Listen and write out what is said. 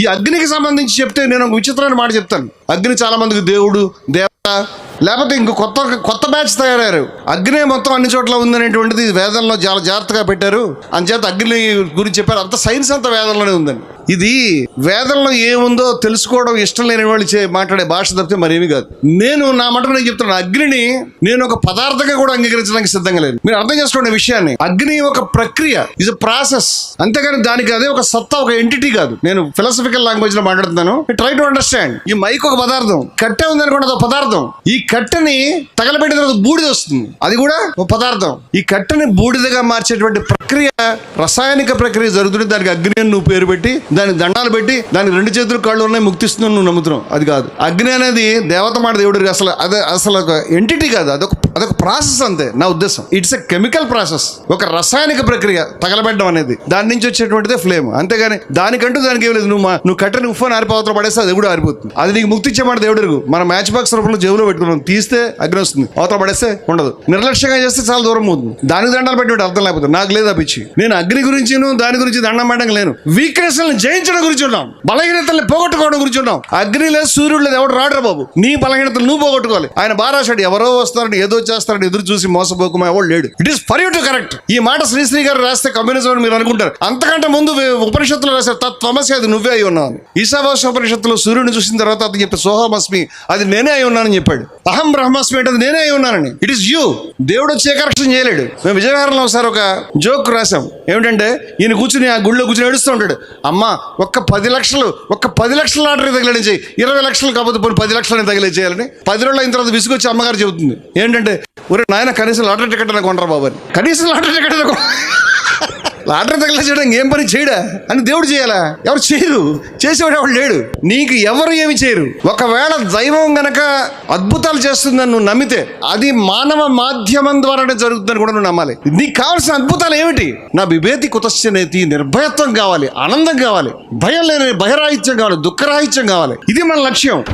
ఈ అగ్నికి సంబంధించి చెప్తే నేను ఒక విచిత్రమైన మాట చెప్తాను. అగ్ని చాలా మందికి దేవుడు దేవత లేకపోతే ఇంక కొత్త కొత్త బ్యాచ్ తయారయ్యారు. అగ్ని మొత్తం అన్ని చోట్ల ఉందనేటువంటిది వేదంలో చాలా జాగ్రత్తగా పెట్టారు. అంచేత అగ్ని గురించి చెప్పారు. అంత సైన్స్ అంత వేదంలోనే ఉందని ఇది వేదంలో ఏముందో తెలుసుకోవడం ఇష్టం లేని వాళ్ళు మాట్లాడే భాష తప్పితే మరేమీ కాదు. నేను నా మటుకు నేను చెప్తున్నాను అగ్నిని నేను ఒక పదార్థంగా కూడా అంగీకరించడానికి సిద్ధంగా లేదు మీరు అర్థం చేసుకోండి విషయాన్ని. అగ్ని ఒక ప్రక్రియ ఇది ప్రాసెస్. అంతేగాని దానికి అదే ఒక సత్తా ఒక ఎంటిటీ కాదు. నేను ఫిలాసఫికల్ లాంగ్వేజ్లో మాట్లాడుతున్నాను. ట్రై టు అండర్స్టాండ్ ఈ మైక్ ఒక పదార్థం. కట్టే ఉంది అనుకోండి ఒక పదార్థం. ఈ కట్టెని తగలబెట్టిన తర్వాత బూడిద వస్తుంది. అది కూడా ఒక పదార్థం. ఈ కట్టెని బూడిదగా మార్చేటువంటి ప్రక్రియ రసాయనిక ప్రక్రియ జరుగుతుంది దానికి అగ్ని అని నువ్వు పేరు పెట్టి దాని దండాలు పెట్టి దాని రెండు చేతులు కాళ్ళు ఉన్నాయి ముక్తిస్తున్నావు నువ్వు నమ్ముతున్నావు. అది కాదు. అగ్ని అనేది దేవత మాట దేవుడికి అసలు అదే అసలు ఒక ఎంటిటీ కాదు అదొక అదొక ప్రాసెస్ అంతే నా ఉద్దేశం. ఇట్స్ ఎ కెమికల్ ప్రాసెస్ ఒక రసాయనిక ప్రక్రియ తగలబెట్టడం అనేది. దాని నుంచి వచ్చేటువంటిదే ఫ్లేమ్ అంతేగాని దానికంటూ దానికి ఏం లేదు. నువ్వు మా- నువ్వు కట్టెని ఉఫ్ఫని ఆరిపోతలు పడేస్తే అది కూడా ఆరిపోతుంది. అది నీకు ముక్తి ఇచ్చేమాట దేవుడు ఎరుగు. మన మ్యాచ్ బాక్స్ రూపంలో జేబులో పెట్టుకున్నాం. తీస్తే అగ్ని వస్తుంది. అవతల పడేస్తే ఉండదు. నిర్లక్ష్యంగా చేస్తే చాలా దూరం అవుతుంది దానికి దండాలు పెట్టి అర్థం లేకపోతే నాకు లేదు అప్పించి నేను అగ్ని గురించి దాని గురించి దండం పెట్టడం లేను. వీక్నెస్ జయించడం గురించి ఉన్నాం. బలహీనతల్ని పోగొట్టుకోవడం గురించి ఉన్నాం. అగ్ని లేదు సూర్యుడు లేదు. ఎవడు రాడరా బాబు. నీ బలహీనతలు నువ్వు పోగొట్టుకోవాలి. ఆయన బారాశాడు ఎవరో వస్తారని ఏదో చేస్తారని ఎదురు చూసి మోసపోకమా ఎవడు లేడు. It is for you to correct ఈ మాట శ్రీశ్రీ గారు రాస్తే కమ్యూనిజం అని మీరు అనుకుంటారు. అంతకంటే ముందు ఉపనిషత్తులు రాశారు తత్వమసి అది నువ్వే అయి ఉన్నావు. ఈశావాస ఉపనిషత్తులో సూర్యుడిని చూసిన తర్వాత అతను చెప్పి సోహమస్మి అది నేనే అయి ఉన్నానని చెప్పాడు. అహం బ్రహ్మస్మి అంటే అది నేనే అయి ఉన్నానని. ఇట్ ఈస్ యూ దేవుడు వచ్చి ఏ కరెక్షన్ చేయలేడు. మేము విజయవాడలో ఒకసారి ఒక జోక్ రాసాం ఏమిటంటే ఈయన కూర్చుని ఆ గుళ్ళో కూర్చుని ఏడుస్తూ ఉంటాడు. అమ్మా ఒక్క పది లక్షలు ఒక్క పది లక్షల లాటరీ తగిలించి ఇరవై లక్షలు కాకపోతే పోనీ పది లక్షలని తగిలే చేయాలని పది రోజులు అయిన తర్వాత విసుగొచ్చి అమ్మగారు చెబుతుంది. ఏంటంటే ఒరే నాయన కనీసం లాటరీ టికెట్ నాకు కొనరా బాబు అని. కనీసం లాటరీ టికెట్ నాకు లాటరీ తగిలే చేయడం ఏం పని చేయడా? అని దేవుడు చేయాలా? ఎవరు చేయరు. చేసేవాడు ఎవడు లేడు. నీకు ఎవరు ఏమి చేయరు. ఒకవేళ దైవం గనక అద్భుతాలు చేస్తుందని నువ్వు నమ్మితే అది మానవ మాధ్యమం ద్వారానే జరుగుతుందని కూడా నువ్వు నమ్మాలి. నీకు కావాల్సిన అద్భుతాలు ఏమిటి? నా విభేతి కుతశ్చనేతి నిర్భయత్వం కావాలి ఆనందం కావాలి భయం లేని బహిరాహిత్యం కావాలి దుఃఖరాహిత్యం కావాలి. ఇది మన లక్ష్యం.